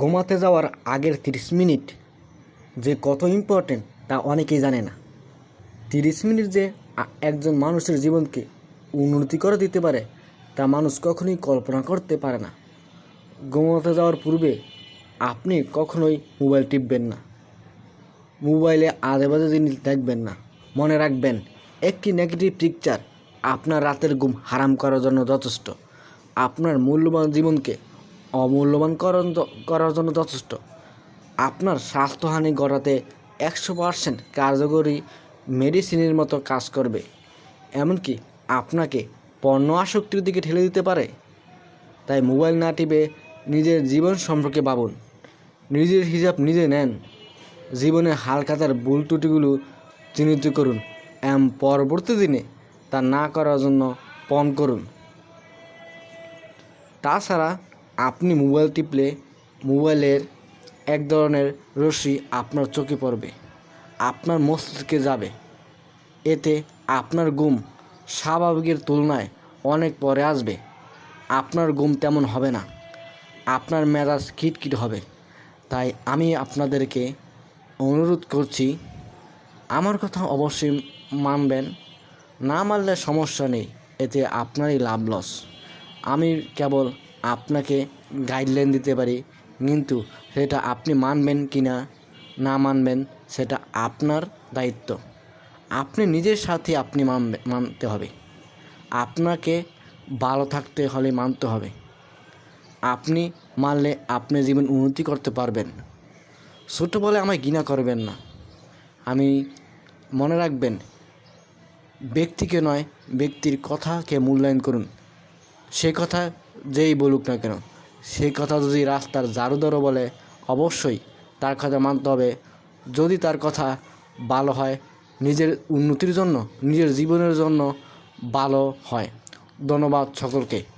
ঘুমাতে যাওয়ার আগের তিরিশ মিনিট যে কত ইম্পর্টেন্ট তা অনেকেই জানে না। তিরিশ মিনিট যে একজন মানুষের জীবনকে উন্নতি করে দিতে পারে, তা মানুষ কখনোই কল্পনা করতে পারে না। ঘুমাতে যাওয়ার পূর্বে আপনি কখনোই মোবাইল টিপবেন না। মোবাইলে আজে বাজে জিনিস দেখবেন না। মনে রাখবেন, একটি নেগেটিভ পিকচার আপনার রাতের ঘুম হারাম করার জন্য যথেষ্ট। আপনার মূল্যবান জীবনকে অমূল্যবান করার জন্য যথেষ্ট। আপনার স্বাস্থ্যহানি ঘটাতে একশো পার্সেন্ট কার্যকরী মেডিসিনের মতো কাজ করবে। এমনকি আপনাকে পণ্য আসক্তির দিকে ঠেলে দিতে পারে। তাই মোবাইল না টিপে নিজের জীবন সম্পর্কে ভাবুন। নিজের হিসাব নিজে নেন। জীবনে হালখাতার ভুল ত্রুটিগুলো চিহ্নিত করুন। এম পরবর্তী দিনে তা না করার জন্য পণ করুন। তাছাড়া আপনি মোবাইল টিপলে মোবাইলের এক ধরনের রশ্মি আপনার চোখে পড়বে। আপনার মস্তিষ্কে যাবে। এতে আপনার ঘুম স্বাভাবিকের তুলনায় অনেক পরে আসবে। আপনার ঘুম তেমন হবে না। আপনার মেজাজ খিটখিট হবে। তাই আমি আপনাদেরকে অনুরোধ করছি, আমার কথা অবশ্যই মানবেন। না মানলে সমস্যা নেই। এতে আপনারই লাভ লস। আমি কেবল আপনাকে গাইডলাইন দিতে পারি। কিন্তু সেটা আপনি মানবেন কি না না মানবেন, সেটা আপনার দায়িত্ব। আপনি নিজের সাথে আপনি মানবে, মানতে হবে। আপনাকে ভালো থাকতে হলে মানতে হবে। আপনি মানলে আপনি জীবন উন্নতি করতে পারবেন। ছোটো বলে আমায় ঘৃণা করবেন না। আমি মনে রাখবেন, ব্যক্তিকে নয়, ব্যক্তির কথাকে মূল্যায়ন করুন। সে কথা যেই বলুক না কেন, সেই কথা যদি রাস্তার জারুদারও বলে, অবশ্যই তার কথা মানতে হবে। যদি তার কথা ভালো হয়, নিজের উন্নতির জন্য, নিজের জীবনের জন্য ভালো হয়। ধন্যবাদ সকলকে।